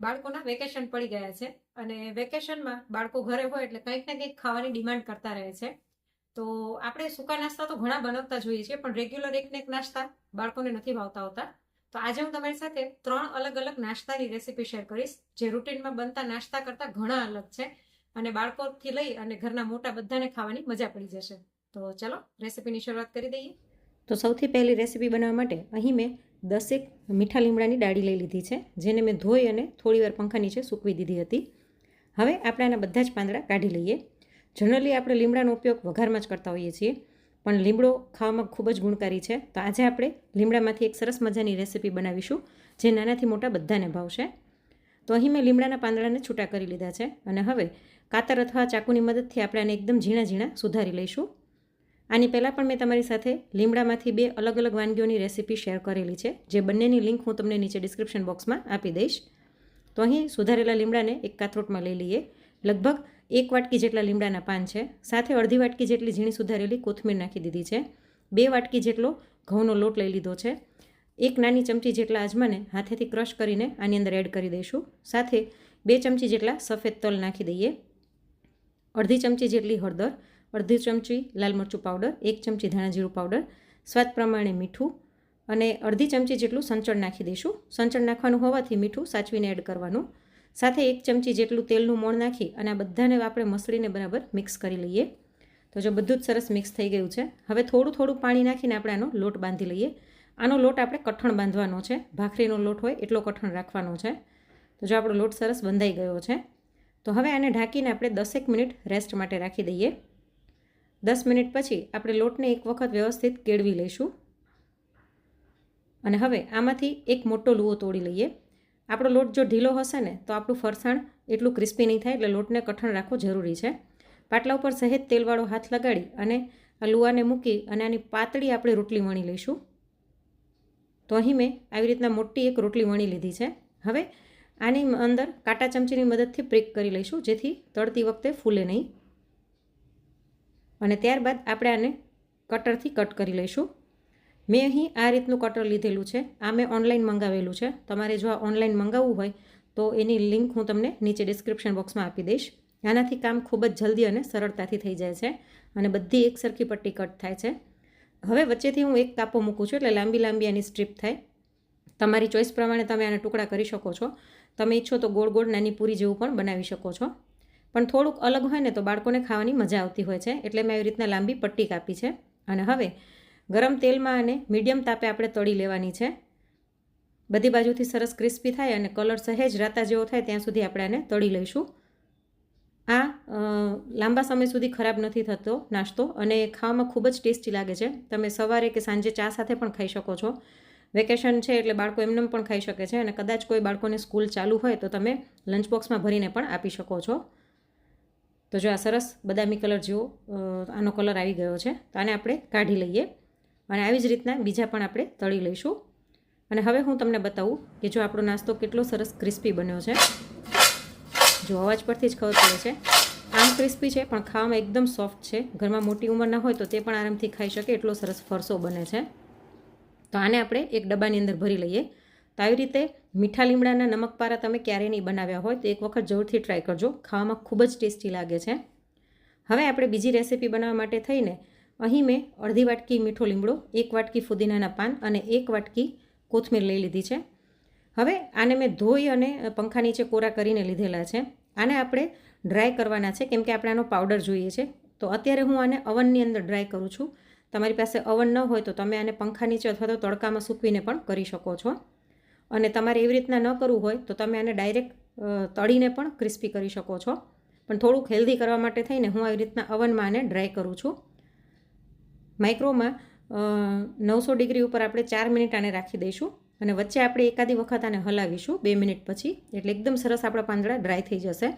બાળકોના વેકેશન પડી ગયા છે અને વેકેશનમાં બાળકો ઘરે હોય એટલે કંઈક ને કંઈક ખાવાની ડિમાન્ડ કરતા રહે છે. તો આપણે સૂકા નાસ્તા તો ઘણા બનાવતા જોઈએ છીએ, પણ રેગ્યુલર એક ને એક નાસ્તા બાળકોને નથી ભાવતા હોતા. તો આજે હું તમારી સાથે ત્રણ અલગ અલગ નાસ્તાની રેસીપી શેર કરીશ, જે રૂટીનમાં બનતા નાસ્તા કરતાં ઘણા અલગ છે અને બાળકોથી લઈ અને ઘરના મોટા બધાને ખાવાની મજા પડી જશે. તો ચલો રેસીપીની શરૂઆત કરી દઈએ. તો સૌથી પહેલી રેસીપી બનાવવા માટે અહીં મેં દસેક મીઠા લીમડાની ડાળી લઈ લીધી છે, જેને મેં ધોઈ અને થોડીવાર પંખા નીચે સૂકવી દીધી હતી. હવે આપણે આના બધા જ પાંદડા કાઢી લઈએ. જનરલી આપણે લીમડાનો ઉપયોગ વઘારમાં જ કરતા હોઈએ છીએ, પણ લીમડો ખાવામાં ખૂબ જ ગુણકારી છે. તો આજે આપણે લીમડામાંથી એક સરસ મજાની રેસીપી બનાવીશું, જે નાનાથી મોટા બધાને ભાવશે. તો અહીં મેં લીમડાના પાંદડાને છૂટા કરી લીધા છે, અને હવે કાતર અથવા ચાકુની મદદથી આપણે આને એકદમ ઝીણા ઝીણા સુધારી લઈશું. આની પહેલાં પણ મેં તમારી સાથે લીમડામાંથી બે અલગ અલગ વાનગીઓની રેસીપી શેર કરેલી છે, જે બંનેની લિંક હું તમને નીચે ડિસ્ક્રિપ્શન બોક્સમાં આપી દઈશ. તો અહીં સુધારેલા લીમડાને એક કાથરોટમાં લઈ લઈએ. લગભગ એક વાટકી જેટલા લીમડાના પાન છે, સાથે અડધી વાટકી જેટલી ઝીણી સુધારેલી કોથમીર નાખી દીધી છે, બે વાટકી જેટલો ઘઉંનો લોટ લઈ લીધો છે, એક નાની ચમચી જેટલા અજમાને હાથેથી ક્રશ કરીને આની અંદર એડ કરી દઈશું, સાથે બે ચમચી જેટલા સફેદ તલ નાખી દઈએ, અડધી ચમચી જેટલી હળદર અડધી ચમચી લાલ મરચું પાવડર, એક ચમચી ધાણા જીરું પાવડર, સ્વાદ પ્રમાણે મીઠું અને અડધી ચમચી જેટલું સંચળ નાખી દઈશું. સંચળ નાખવાનું હોવાથી મીઠું સાચવીને એડ કરવાનું. સાથે એક ચમચી જેટલું તેલનું મોણ નાખી અને આ બધાને આપણે મસળીને બરાબર મિક્સ કરી લઈએ. તો જો બધું જ સરસ મિક્સ થઈ ગયું છે, હવે થોડું થોડું પાણી નાખીને આપણે આનો લોટ બાંધી લઈએ. આનો લોટ આપણે કઠણ બાંધવાનો છે. ભાખરીનો લોટ હોય એટલો કઠણ રાખવાનો છે. તો જો આપણો લોટ સરસ બંધાઈ ગયો છે, તો હવે આને ઢાંકીને આપણે દસેક મિનિટ રેસ્ટ માટે રાખી દઈએ. દસ મિનિટ પછી આપણે લોટને એક વખત વ્યવસ્થિત કેળવી લઈશું. અને હવે આમાંથી એક મોટો લુઓ તોડી લઈએ. આપણો લોટ જો ઢીલો હશે ને, તો આપણું ફરસાણ એટલું ક્રિસ્પી નહીં થાય એટલે લોટને કઠણ રાખવો જરૂરી છે. પાટલા ઉપર સહેજ તેલવાળો હાથ લગાડી અને આ લુઆને મૂકી અને આની પાતળી આપણે રોટલી વણી લઈશું. તો અહીં મેં આવી રીતના મોટી એક રોટલી વણી લીધી છે. હવે આની અંદર કાંટા ચમચીની મદદથી પ્રેક કરી લઈશું, જેથી તળતી વખતે ફૂલે નહીં. અને ત્યારબાદ આપણે આને કટરથી કટ કરી લઈશું. મેં અહીં આ રીતનું કટર લીધેલું છે. આ મેં ઓનલાઈન મંગાવેલું છે. તમારે જો આ ઓનલાઈન મંગાવવું હોય તો એની લિંક હું તમને નીચે ડિસ્ક્રિપ્શન બોક્સમાં આપી દઈશ. આનાથી કામ ખૂબ જ જલ્દી અને સરળતાથી થઈ જાય છે અને બધી એક સરખી પટ્ટી કટ થાય છે. હવે વચ્ચેથી હું એક કાપો મૂકું છું એટલે લાંબી લાંબી આની સ્ટ્રીપ થાય. તમારી ચોઈસ પ્રમાણે તમે આના ટુકડા કરી શકો છો. તમે ઈચ્છો તો ગોળ ગોળ નાની પૂરી જેવું પણ બનાવી શકો છો. પણ થોડુંક અલગ હોય ને તો બાળકોને ખાવાની મજા આવતી હોય છે. એટલે મેં આવી રીતના લાંબી પટ્ટી કાપી છે. અને હવે ગરમ તેલમાં અને મીડિયમ તાપે આપણે તળી લેવાની છે. બધી બાજુથી સરસ ક્રિસ્પી થાય અને કલર સહેજ રાતા જેવો થાય ત્યાં સુધી આપણે આને તળી લઈશું. આ લાંબા સમય સુધી ખરાબ નથી થતો નાસ્તો અને ખાવામાં ખૂબ જ ટેસ્ટી લાગે છે. તમે સવારે કે સાંજે ચા સાથે પણ ખાઈ શકો છો. વેકેશન છે એટલે બાળકો એમને પણ ખાઈ શકે છે અને કદાચ કોઈ બાળકોને સ્કૂલ ચાલુ હોય તો તમે લંચ બોક્સમાં ભરીને પણ આપી શકો છો. તો જો આ સરસ બદામી કલર જેવો આનો કલર આવી ગયો છે, તો આને આપણે કાઢી લઈએ. અને આવી જ રીતના બીજા પણ આપણે તળી લઈશું. અને હવે હું તમને બતાવું કે જો આપણો નાસ્તો કેટલો સરસ ક્રિસ્પી બન્યો છે. જો અવાજ પરથી જ ખબર પડે છે. આમ ક્રિસ્પી છે, પણ ખાવામાં એકદમ સોફ્ટ છે. ઘરમાં મોટી ઉંમરના હોય તો તે પણ આરામથી ખાઈ શકે, એટલો સરસ ફરસો બને છે. તો આને આપણે એક ડબ્બાની અંદર ભરી લઈએ. તો આવી રીતે મીઠા લીમડાના નમકપારા તમે ક્યારેય નહીં બનાવ્યા હોય તો એક વખત જરૂરથી ટ્રાય કરજો. ખાવામાં ખૂબ જ ટેસ્ટી લાગે છે. હવે આપણે બીજી રેસીપી બનાવવા માટે થઈને અહીં મેં અડધી વાટકી મીઠો લીમડો, એક વાટકી ફુદીનાના પાન અને એક વાટકી કોથમીર લઈ લીધી છે. હવે આને મેં ધોઈ અને પંખા નીચે કોરા કરીને લીધેલા છે. આને આપણે ડ્રાય કરવાના છે કેમ કે આપણે આનો પાવડર જોઈએ છે. તો અત્યારે હું આને અવનની અંદર ડ્રાય કરું છું. તમારી પાસે અવન ન હોય તો તમે આને પંખા નીચે અથવા તો તડકામાં સૂકવીને પણ કરી શકો છો. અને તમારે એવી રીતના ન કરવું હોય તો તમે આને ડાયરેક્ટ તળીને પણ ક્રિસ્પી કરી શકો છો. પણ થોડુંક હેલ્ધી કરવા માટે થઈને હું આવી રીતના અવનમાં આને ડ્રાય કરું છું. માઇક્રોમાં નવસો ડિગ્રી ઉપર આપણે ચાર મિનિટ આને રાખી દઈશું અને વચ્ચે આપણે એકાદી વખત આને હલાવીશું બે મિનિટ પછી. એટલે એકદમ સરસ આપણા પાંદડા ડ્રાય થઈ જશે.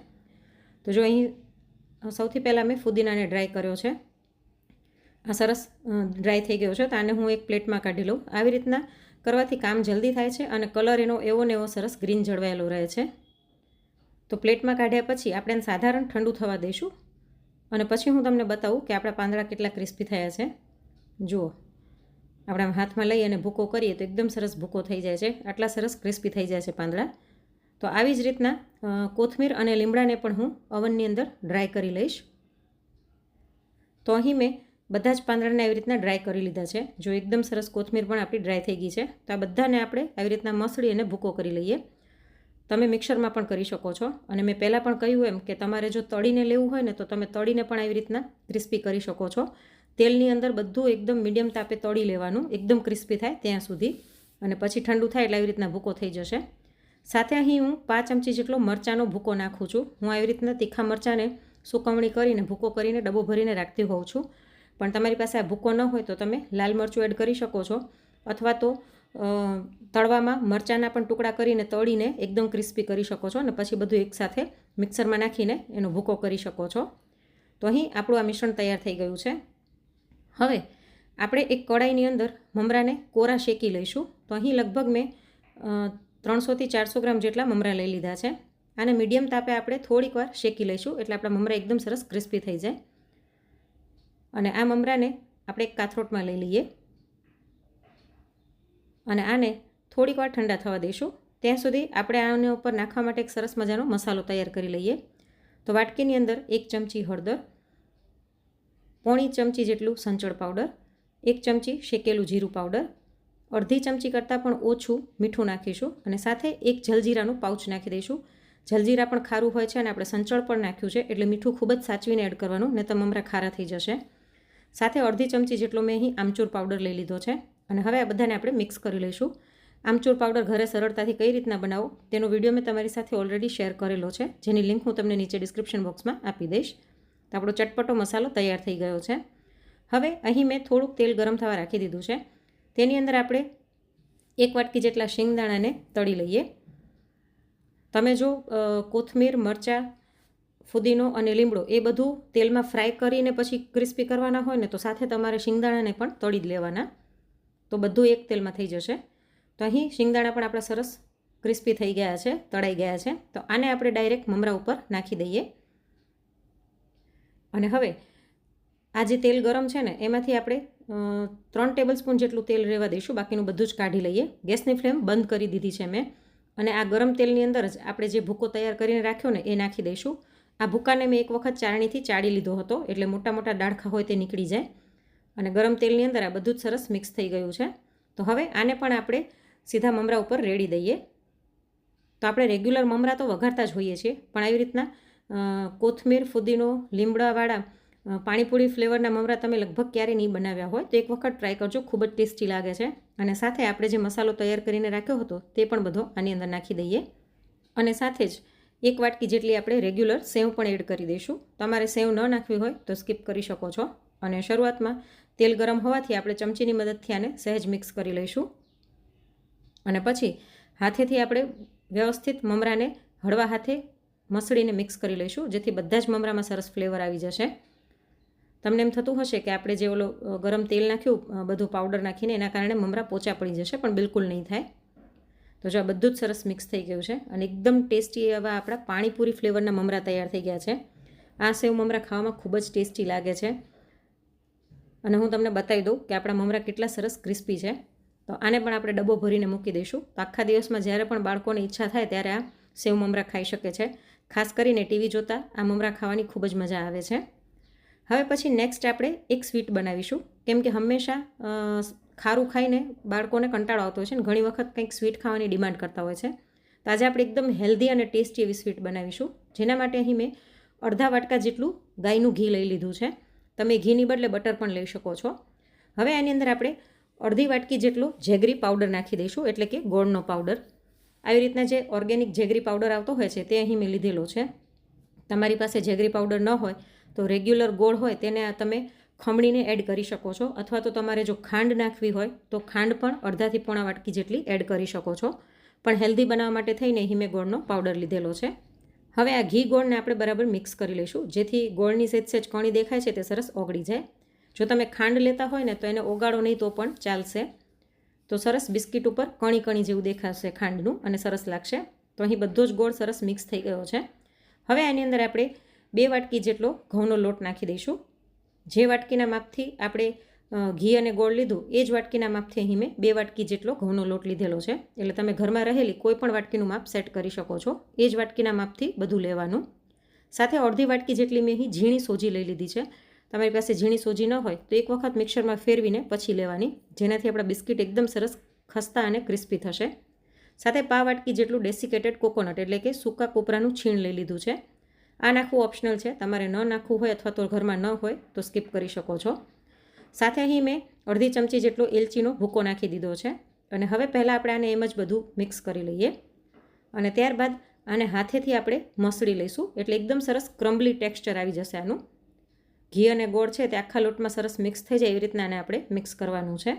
તો જો અહીં સૌથી પહેલાં મેં ફુદીનાને ડ્રાય કર્યો છે. આ સરસ ડ્રાય થઈ ગયો છે. તો આને હું એક પ્લેટમાં કાઢી લઉં. આવી રીતના કરવાથી કામ જલ્દી થાય છે અને કલર એનો એવો ને એવો સરસ ગ્રીન જળવાયેલો રહે છે. તો પ્લેટમાં કાઢ્યા પછી આપણે એને સાધારણ ઠંડુ થવા દઈશું. અને પછી હું તમને બતાવું કે આપણા પાંદડા કેટલા ક્રિસ્પી થયા છે. જુઓ. આપણે હાથમાં લઈ અને ભૂકો કરીએ તો એકદમ સરસ ભૂકો થઈ જાય છે. આટલા સરસ ક્રિસ્પી થઈ જાય છે પાંદડા. તો આવી જ રીતના કોથમીર અને લીમડાને પણ હું અવનની અંદર ડ્રાય કરી લઈશ. તો અહીં મેં બધા જ પાંદડાને આવી રીતના ડ્રાય કરી લીધા છે. જો એકદમ સરસ કોથમીર પણ આપણી ડ્રાય થઈ ગઈ છે, તો આ બધાને આપણે આવી રીતના મસળી અને ભૂકો કરી લઈએ. તમે મિક્સરમાં પણ કરી શકો છો. અને મેં પહેલાં પણ કહ્યું એમ કે તમારે જો તળીને લેવું હોય ને, તો તમે તળીને પણ આવી રીતના ક્રિસ્પી કરી શકો છો. તેલની અંદર બધું એકદમ મીડિયમ તાપે તળી લેવાનું, એકદમ ક્રિસ્પી થાય ત્યાં સુધી. અને પછી ઠંડુ થાય એટલે આવી રીતના ભૂકો થઈ જશે. સાથે અહીં હું પાંચ ચમચી જેટલો મરચાંનો ભૂકો નાખું છું. હું આવી રીતના તીખા મરચાંને સુકવણી કરીને ભૂકો કરીને ડબ્બો ભરીને રાખતી હોઉં છું. પણ તમારી પાસે આ ભૂકો ન હોય તો તમે લાલ મરચું એડ કરી શકો છો. અથવા તો તળવામાં મરચાંના પણ ટુકડા કરીને તળીને એકદમ ક્રિસ્પી કરી શકો છો અને પછી બધું એકસાથે મિક્સરમાં નાખીને એનો ભૂકો કરી શકો છો. તો અહીં આપણું આ મિશ્રણ તૈયાર થઈ ગયું છે. હવે, આપણે એક કડાઈની અંદર મમરાને કોરા શેકી લઈશું. તો અહીં લગભગ મેં ત્રણસોથી ચારસો ગ્રામ જેટલા મમરા લઈ લીધા છે. આને મીડિયમ તાપે આપણે થોડીક વાર શેકી લઈશું એટલે આપણા મમરા એકદમ સરસ ક્રિસ્પી થઈ જાય. અને આ મમરાને આપણે એક કાથરોટમાં લઈ લઈએ. અને આને થોડીક વાર ઠંડા થવા દઈશું. ત્યાં સુધી આપણે આને ઉપર નાખવા માટે એક સરસ મજાનો મસાલો તૈયાર કરી લઈએ. તો વાટકીની અંદર એક ચમચી હળદર, પોણી ચમચી જેટલું સંચળ પાવડર, એક ચમચી શેકેલું જીરું પાવડર, અડધી ચમચી કરતાં પણ ઓછું મીઠું નાખીશું અને સાથે એક જલજીરાનું પાઉચ નાખી દઈશું. જલજીરા પણ ખારું હોય છે અને આપણે સંચળ પણ નાખ્યું છે એટલે મીઠું ખૂબ જ સાચવીને એડ કરવાનું નહીં તો મમરા ખારા થઈ જશે. સાથે અડધી ચમચી જેટલો મેં અહીં આમચૂર પાવડર લઈ લીધો છે. અને હવે આ બધાને આપણે મિક્સ કરી લઈશું. આમચૂર પાવડર ઘરે સરળતાથી કઈ રીતના બનાવો તેનો વીડિયો મેં તમારી સાથે ઓલરેડી શેર કરેલો છે. જેની લિંક હું તમને નીચે ડિસ્ક્રિપ્શન બોક્સમાં આપી દઈશ. તો આપણો ચટપટો મસાલો તૈયાર થઈ ગયો છે. હવે અહીં મેં થોડુંક તેલ ગરમ થવા રાખી દીધું છે. તેની અંદર આપણે એક વાટકી જેટલા શિંગદાણાને તળી લઈએ. તમે જો કોથમીર, મરચાં ફુદીનો અને લીમડો એ બધું તેલમાં ફ્રાય કરીને પછી ક્રિસ્પી કરવાના હોય ને તો સાથે તમારે શિંગદાણાને પણ તળી જ લેવાના. તો બધું એક તેલમાં થઈ જશે. તો અહીં શિંગદાણા પણ આપણા સરસ ક્રિસ્પી થઈ ગયા છે, તળાઈ ગયા છે. તો આને આપણે ડાયરેક્ટ મમરા ઉપર નાખી દઈએ. અને હવે આ જે તેલ ગરમ છે ને, એમાંથી આપણે ત્રણ ટેબલ સ્પૂન જેટલું તેલ રહેવા દઈશું. બાકીનું બધું જ કાઢી લઈએ. ગેસની ફ્લેમ બંધ કરી દીધી છે મેં. અને આ ગરમ તેલની અંદર જ આપણે જે ભૂકો તૈયાર કરીને રાખ્યો ને, એ નાખી દઈશું. આ ભૂકાને મેં એક વખત ચાળણીથી ચાળી લીધો હતો, એટલે મોટા મોટા ડાળખા હોય તે નીકળી જાય. અને ગરમ તેલની અંદર આ બધું જ સરસ મિક્સ થઈ ગયું છે. તો હવે આને પણ આપણે સીધા મમરા ઉપર રેડી દઈએ. તો આપણે રેગ્યુલર મમરા તો વઘારતા જ હોઈએ છીએ, પણ આવી રીતના કોથમીર, ફુદીનો, લીમડાવાળા પાણીપુરી ફ્લેવરના મમરા તમે લગભગ ક્યારેય નહીં બનાવ્યા હોય, તો એક વખત ટ્રાય કરજો, ખૂબ જ ટેસ્ટી લાગે છે. અને સાથે આપણે જે મસાલો તૈયાર કરીને રાખ્યો હતો, તે પણ બધો આની અંદર નાખી દઈએ. અને સાથે જ એક વાટકી જેટલી આપણે રેગ્યુલર સેવ પણ એડ કરી દઈશું. તમારે સેવ ન નાખવી હોય તો સ્કીપ કરી શકો છો. અને શરૂઆતમાં તેલ ગરમ હોવાથી આપણે ચમચીની મદદથી આને સહેજ મિક્સ કરી લઈશું. અને પછી હાથેથી આપણે વ્યવસ્થિત મમરાને હળવા હાથે મસળીને મિક્સ કરી લઈશું, જેથી બધા જ મમરામાં સરસ ફ્લેવર આવી જશે. તમને એમ થતું હશે કે આપણે જે ઓલો ગરમ તેલ નાખ્યું બધું પાવડર નાખીને એના કારણે મમરા પોચા પડી જશે, પણ બિલકુલ નહીં થાય. તો જો આ બધું જ સરસ મિક્સ થઈ ગયું છે અને એકદમ ટેસ્ટી એવા આપણા પાણીપુરી ફ્લેવરના મમરા તૈયાર થઈ ગયા છે. આ સેવ મમરા ખાવામાં ખૂબ જ ટેસ્ટી લાગે છે. અને હું તમને બતાવી દઉં કે આપણા મમરા કેટલા સરસ ક્રિસ્પી છે. તો આને પણ આપણે ડબ્બો ભરીને મૂકી દઈશું. તો આખા દિવસમાં જ્યારે પણ બાળકોને ઈચ્છા થાય ત્યારે આ સેવ મમરા ખાઈ શકે છે. ખાસ કરીને ટીવી જોતાં આ મમરા ખાવાની ખૂબ જ મજા આવે છે. હવે પછી નેક્સ્ટ આપણે એક સ્વીટ બનાવીશું. કેમ કે હંમેશા ખારું ખાઈને બાળકોને કંટાળો આવતો હોય છે ને ઘણી વખત કંઈક સ્વીટ ખાવાની ડિમાન્ડ કરતા હોય છે. તો આજે આપણે એકદમ હેલ્ધી અને ટેસ્ટી એવી સ્વીટ બનાવીશું. જેના માટે અહીં મેં અડધા વાટકા જેટલું ગાયનું ઘી લઈ લીધું છે. તમે ઘીની બદલે બટર પણ લઈ શકો છો. હવે આની અંદર આપણે અડધી વાટકી જેટલો જેગરી પાવડર નાખી દઈશું, એટલે કે ગોળનો પાવડર આવી રીતના જે ઓર્ગેનિક જેગરી પાવડર આવતો હોય છે, તે અહીં મેં લીધેલો છે. તમારી પાસે જેગરી પાવડર ન હોય તો રેગ્યુલર ગોળ હોય, તેને તમે ખમણીને એડ કરી શકો છો અથવા તો તમારે જો ખાંડ નાખવી હોય તો ખાંડ પણ અડધાથી પોણા વાટકી જેટલી એડ કરી શકો છો. પણ હેલ્ધી બનાવવા માટે થઈને હિમે ગોળનો પાવડર લીધેલો છે. હવે આ ઘી ગોળને આપણે બરાબર મિક્સ કરી લઈશું. જેથી ગોળની સેજ સેજ કણી દેખાય છે તે સરસ ઓગળી જાય. જો તમે ખાંડ લેતા હોય ને તો એને ઓગાળો નહીં તો પણ ચાલશે. તો સરસ બિસ્કિટ ઉપર કણી કણી જેવું દેખાશે ખાંડનું અને સરસ લાગશે. તો અહીં બધો જ ગોળ સરસ મિક્સ થઈ ગયો છે. હવે આની અંદર આપણે બે વાટકી જેટલો ઘઉંનો લોટ નાખી દઈશું. જે વાટકીના માપથી આપણે ઘી અને ગોળ લીધું, એ જ વાટકીના માપથી અહીં મેં બે વાટકી જેટલો ઘઉંનો લોટ લીધેલો છે. એટલે તમે ઘરમાં રહેલી કોઈ પણ વાટકીનું માપ સેટ કરી શકો છો. એ જ વાટકીના માપથી બધું લેવાનું. સાથે અડધી વાટકી જેટલી મેં અહીં ઝીણી સોજી લઈ લીધી છે. તમારી પાસે ઝીણી સોજી ન હોય તો એક વખત મિક્સરમાં ફેરવીને પછી લેવાની, જેનાથી આપણા બિસ્કિટ એકદમ સરસ ખસ્તા અને ક્રિસ્પી થશે. સાથે પા વાટકી જેટલું ડેસિકેટેડ કોકોનટ એટલે કે સૂકા કોપરાનું છીણ લઈ લીધું છે. આ નાખવું ઓપ્શનલ છે. તમારે ન નાખવું હોય અથવા તો ઘરમાં ન હોય તો સ્કીપ કરી શકો છો. સાથે અહીં મેં અડધી ચમચી જેટલો એલચીનો ભૂકો નાખી દીધો છે. અને હવે પહેલાં આપણે આને એમ જ બધું મિક્સ કરી લઈએ. અને ત્યારબાદ આને હાથેથી આપણે મસળી લઈશું. એટલે એકદમ સરસ ક્રમ્બલી ટેક્સચર આવી જશે આનું. ઘી અને ગોળ છે તે આખા લોટમાં સરસ મિક્સ થઈ જાય એવી રીતના આને આપણે મિક્સ કરવાનું છે.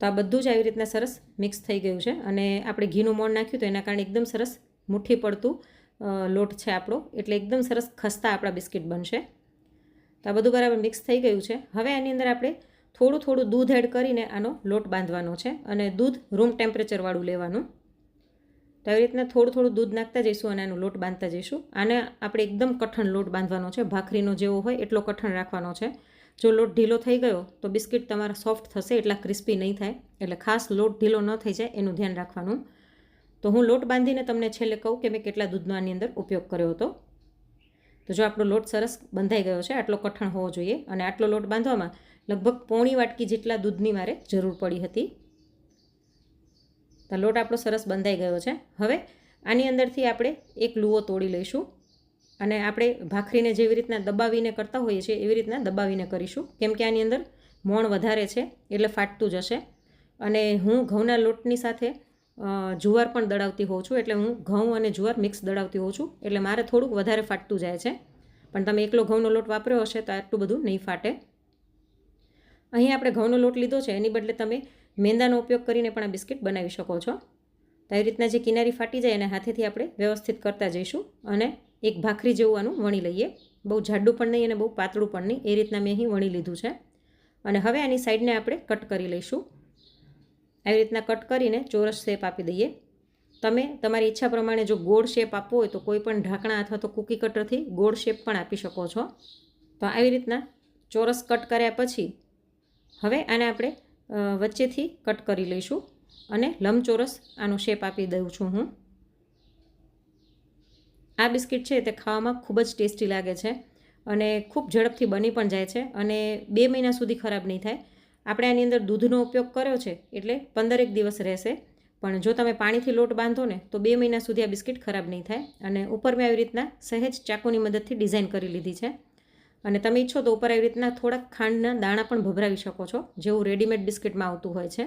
તો આ બધું જ આવી રીતના સરસ મિક્સ થઈ ગયું છે. અને આપણે ઘીનું મોણ નાખ્યું તો એના કારણે એકદમ સરસ મુઠ્ઠી પડતું લોટ છે આપણો. એટલે એકદમ સરસ ખસ્તા આપણા બિસ્કિટ બનશે. તો આ બધું બરાબર મિક્સ થઈ ગયું છે. હવે આની અંદર આપણે થોડું થોડું દૂધ એડ કરીને આનો લોટ બાંધવાનો છે અને દૂધ રૂમ ટેમ્પરેચરવાળું લેવાનું. તો આવી રીતના થોડું થોડું દૂધ નાખતા જઈશું અને આનો લોટ બાંધતા જઈશું. આને આપણે એકદમ કઠણ લોટ બાંધવાનો છે. ભાખરીનો જેવો હોય એટલો કઠણ રાખવાનો છે. જો લોટ ઢીલો થઈ ગયો તો બિસ્કિટ તમારા સોફ્ટ થશે, એટલા ક્રિસ્પી નહીં થાય. એટલે ખાસ લોટ ઢીલો ન થઈ જાય, એનું ધ્યાન રાખવાનું. તો હું લોટ બાંધીને તમને છેલ્લે કહું કે મેં કેટલા દૂધનો આની અંદર ઉપયોગ કર્યો હતો. તો જો આપણો લોટ સરસ બંધાઈ ગયો છે, આટલો કઠણ હોવો જોઈએ અને આટલો લોટ બાંધવામાં લગભગ પોણી વાટકી જેટલા દૂધની મારે જરૂર પડી હતી. તો લોટ આપણો સરસ બંધાઈ ગયો છે. હવે આની અંદરથી આપણે એક લુઓ તોડી લઈશું અને આપણે ભાખરીને જેવી રીતના દબાવીને કરતા હોઈએ છીએ એવી રીતના દબાવીને કરીશું. કેમ કે આની અંદર મોણ વધારે છે, એટલે ફાટતું જશે અને હું ઘઉંના લોટની સાથે જુવાર પણ દળાવતી હોઉં છું. એટલે હું ઘઉં અને જુવાર મિક્સ દળાવતી હોઉં છું. એટલે મારે થોડુંક વધારે ફાટતું જાય છે. પણ તમે એકલો ઘઉંનો લોટ વાપર્યો હશે તો આટલું બધું નહીં ફાટે. અહીં આપણે ઘઉંનો લોટ લીધો છે. એની બદલે તમે મેંદાનો ઉપયોગ કરીને પણ આ બિસ્કિટ બનાવી શકો છો. તો આવી રીતના જે કિનારી ફાટી જાય એને હાથેથી આપણે વ્યવસ્થિત કરતા જઈશું અને એક ભાખરી જેવું આનું વણી લઈએ. બહુ જાડું પણ નહીં અને બહુ પાતળું પણ નહીં. એ રીતના મેં અહીં વણી લીધું છે. અને હવે આની સાઈડને આપણે કટ કરી લઈશું. આવી રીતના કટ કરીને ચોરસ શેપ આપી દઈએ. તમે તમારી ઈચ્છા પ્રમાણે જો ગોળ શેપ આપવો હોય તો કોઈ પણ ઢાંકણા અથવા તો કૂકી કટરથી ગોળ શેપ પણ આપી શકો છો. તો આવી રીતના ચોરસ કટ કર્યા પછી હવે આને આપણે વચ્ચેથી કટ કરી લઈશું અને લંબચોરસ આનો શેપ આપી દઉં છું હું. આ બિસ્કિટ છે તે ખાવામાં ખૂબ જ ટેસ્ટી લાગે છે અને ખૂબ ઝડપથી બની પણ જાય છે અને બે મહિના સુધી ખરાબ નહીં થાય. આપણે આની અંદર દૂધનો ઉપયોગ કર્યો છે, એટલે પંદરેક દિવસ રહેશે. પણ જો તમે પાણીથી લોટ બાંધો ને, તો બે મહિના સુધી આ બિસ્કિટ ખરાબ નહીં થાય. અને ઉપર મેં આવી રીતના સહેજ ચાકુની મદદથી ડિઝાઇન કરી લીધી છે. અને તમે ઈચ્છો તો ઉપર આવી રીતના થોડાક ખાંડના દાણા પણ ભભરાવી શકો છો, જેવું રેડીમેડ બિસ્કિટમાં આવતું હોય છે.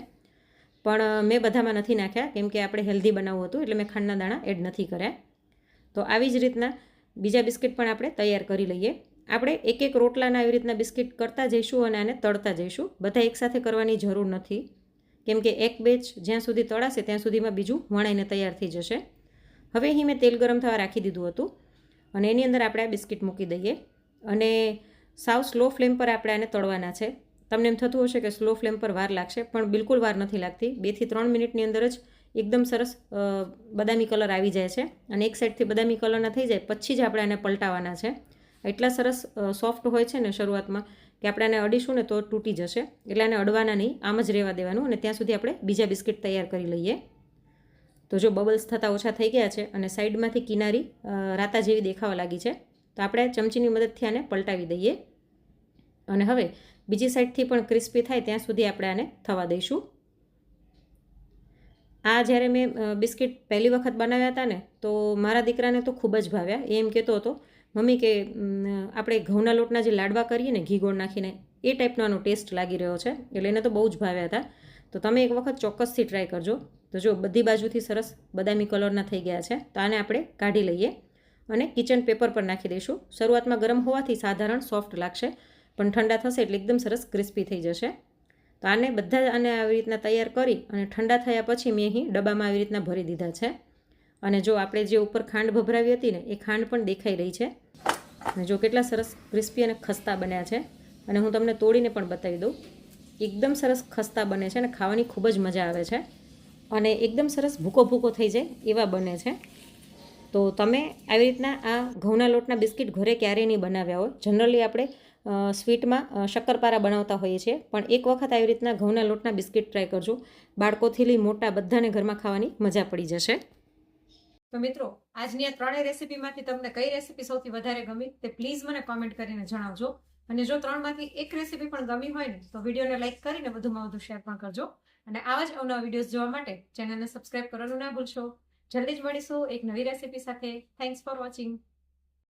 પણ મેં બધામાં નથી નાખ્યા, કેમ કે આપણે હેલ્ધી બનાવવું હતું, એટલે મેં ખાંડના દાણા એડ નથી કર્યા. તો આવી જ રીતના બીજા બિસ્કિટ પણ આપણે તૈયાર કરી લઈએ. આપણે એક એક રોટલાના આવી રીતના બિસ્કિટ કરતા જઈશું અને આને તળતા જઈશું. બધા એકસાથે કરવાની જરૂર નથી. કેમ કે એક બેચ જ્યાં સુધી તળાશે ત્યાં સુધીમાં બીજું વણાઈને તૈયાર થઈ જશે. હવે અહીં મેં તેલ ગરમ થવા રાખી દીધું હતું અને એની અંદર આપણે આ બિસ્કિટ મૂકી દઈએ. અને સાવ સ્લો ફ્લેમ પર આપણે આને તળવાના છે. તમને એમ થતું હશે કે સ્લો ફ્લેમ પર વાર લાગશે, પણ બિલકુલ વાર નથી લાગતી. બેથી ત્રણ મિનિટની અંદર જ એકદમ સરસ બદામી કલર આવી જાય છે. અને એક સાઈડથી બદામી કલરના થઈ જાય, પછી જ આપણે આને પલટાવવાના છે. એટલા સરસ સોફ્ટ હોય છે ને શરૂઆતમાં કે આપણે આને અડીશું ને તો તૂટી જશે. એટલે આને અડવાના નહીં, આમ જ રહેવા દેવાનું અને ત્યાં સુધી આપણે બીજા બિસ્કિટ તૈયાર કરી લઈએ. તો જો બબલ્સ થતાં ઓછા થઈ ગયા છે અને સાઈડમાંથી કિનારી રાતા જેવી દેખાવા લાગી છે, તો આપણે ચમચીની મદદથી આને પલટાવી દઈએ. અને હવે બીજી સાઈડથી પણ ક્રિસ્પી થાય ત્યાં સુધી આપણે આને થવા દઈશું. આ જ્યારે મેં બિસ્કિટ પહેલી વખત બનાવ્યા હતા ને, તો મારા દીકરાને તો ખૂબ જ ભાવ્યા. એ એમ કહેતો હતો મમ્મી કે આપણે ઘઉંના લોટના જે લાડવા કરીએ ને, ઘી ગોળ નાખીને, એ ટાઈપનો આનો ટેસ્ટ લાગી રહ્યો છે. એટલે એને તો બહુ જ ભાવ્યા હતા. તો તમે એક વખત ચોક્કસથી ટ્રાય કરજો. તો જો બધી બાજુથી સરસ બદામી કલરના થઈ ગયા છે, તો આને આપણે કાઢી લઈએ અને કિચન પેપર પર નાખી દઈશું. શરૂઆતમાં ગરમ હોવાથી સાધારણ સોફ્ટ લાગશે, પણ ઠંડા થશે એટલે એકદમ સરસ ક્રિસ્પી થઈ જશે. તો આને બધા આને આવી રીતના તૈયાર કરી અને ઠંડા થયા પછી મેં અહીં ડબ્બામાં આવી રીતના ભરી દીધા છે. અને જો આપણે જે ઉપર ખાંડ ભભરાવી હતી ને, એ ખાંડ પણ દેખાઈ રહી છે. અને જો કેટલા સરસ ક્રિસ્પી અને ખસ્તા બન્યા છે. અને હું તમને તોડીને પણ બતાવી દઉં. એકદમ સરસ ખસ્તા બને છે અને ખાવાની ખૂબ જ મજા આવે છે. અને એકદમ સરસ ભૂકો ભૂકો થઈ જાય એવા બને છે. તો તમે આવી રીતના આ ઘઉંના લોટના બિસ્કિટ ઘરે ક્યારેય નહીં બનાવ્યા હોય. જનરલી આપણે સ્વીટમાં શક્કરપારા બનાવતા હોઈએ છીએ. પણ એક વખત આવી રીતના ઘઉંના લોટના બિસ્કિટ ટ્રાય કરજો. બાળકોથી લઈ મોટા બધાને ઘરમાં ખાવાની મજા પડી જશે. તો મિત્રો, આજની આ ત્રણેય રેસીપીમાંથી તમને કઈ રેસીપી સૌથી વધારે ગમી તે પ્લીઝ મને કોમેન્ટ કરીને જણાવજો. અને જો ત્રણમાંથી એક રેસીપી પણ ગમી હોય ને, તો વિડીયોને લાઇક કરીને વધુમાં વધુ શેર પણ કરજો. અને આવા જ અવનવા વિડીયોઝ જોવા માટે ચેનલને સબસ્ક્રાઇબ કરવાનું ના ભૂલશો. જલ્દી જ મળીશું એક નવી રેસીપી સાથે. Thanks for watching